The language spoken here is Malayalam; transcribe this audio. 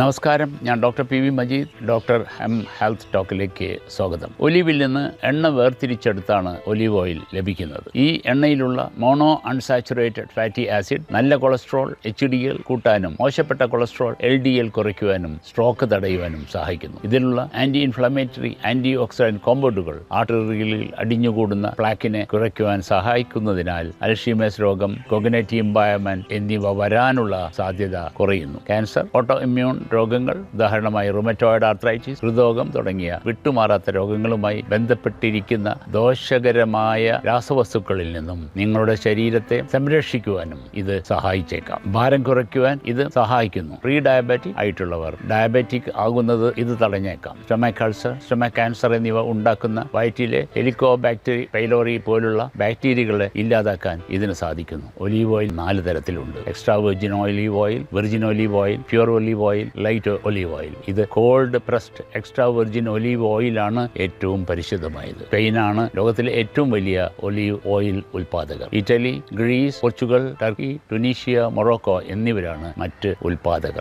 നമസ്കാരം. ഞാൻ doctor P V Majeed doctor M health ടോക്കിലേക്ക് സ്വാഗതം. ഒലിവിൽ നിന്ന് എണ്ണ വേർതിരിച്ചെടുത്താണ് ഒലിവ് ഓയിൽ ലഭിക്കുന്നത്. ഈ എണ്ണയിലുള്ള മോണോ അൺസാച്ചുറേറ്റഡ് ഫാറ്റി ആസിഡ് നല്ല കൊളസ്ട്രോൾ എച്ച് ഡി എൽ കൂട്ടാനും മോശപ്പെട്ട കൊളസ്ട്രോൾ എൽ ഡി എൽ കുറയ്ക്കുവാനും സ്ട്രോക്ക് തടയുവാനും സഹായിക്കുന്നു. ഇതിലുള്ള ആന്റി ഇൻഫ്ലമേറ്ററി ആന്റി ഓക്സിഡന്റ് കോമ്പൗണ്ടുകൾ ആർട്ടറികളിൽ അടിഞ്ഞുകൂടുന്ന പ്ലാക്കിനെ കുറയ്ക്കുവാൻ സഹായിക്കുന്നതിനാൽ അൽഷീമേഴ്സ് രോഗം കൊഗ്നേറ്റീവ് ഇംബയർമെന്റ് എന്നിവ വരാനുള്ള സാധ്യത കുറയുന്നു. ക്യാൻസർ ഓട്ടോ ഇമ്മ്യൂൺ രോഗങ്ങൾ ഉദാഹരണമായി റുമറ്റോയിഡ് ആർത്രൈറ്റിസ് ഹൃദോഗം തുടങ്ങിയ വിട്ടുമാറാത്ത രോഗങ്ങളുമായി ബന്ധപ്പെട്ടിരിക്കുന്ന ദോഷകരമായ രാസവസ്തുക്കളിൽ നിന്നും നിങ്ങളുടെ ശരീരത്തെ സംരക്ഷിക്കുവാനും ഇത് സഹായിച്ചേക്കാം. ഭാരം കുറയ്ക്കുവാൻ ഇത് സഹായിക്കുന്നു. പ്രീ ഡയബറ്റിക് ആയിട്ടുള്ളവർ ഡയബറ്റിക് ആകുന്നത് ഇത് തടഞ്ഞേക്കാം. സ്റ്റൊമാക് അൾസർ സ്റ്റൊമാക് ക്യാൻസർ എന്നിവ ഉണ്ടാക്കുന്ന വയറ്റിലെ ഹെലിക്കോ ബാക്ടീരി പൈലോറി പോലുള്ള ബാക്ടീരിയകളെ ഇല്ലാതാക്കാൻ ഇതിന് സാധിക്കുന്നു. ഒലീവ് ഓയിൽ നാല് തരത്തിലുണ്ട്. Extra virgin olive oil virgin olive oil pure olive oil light olive oil. ഇത് cold pressed extra virgin olive ഓയിലാണ് ഏറ്റവും പരിശുദ്ധമായത്. സ്പെയിനാണ് ലോകത്തിലെ ഏറ്റവും വലിയ olive oil ഉൽപാദകർ Italy Greece Portugal Turkey Tunisia Morocco എന്നിവരാണ് മറ്റ് ഉൽപാദകർ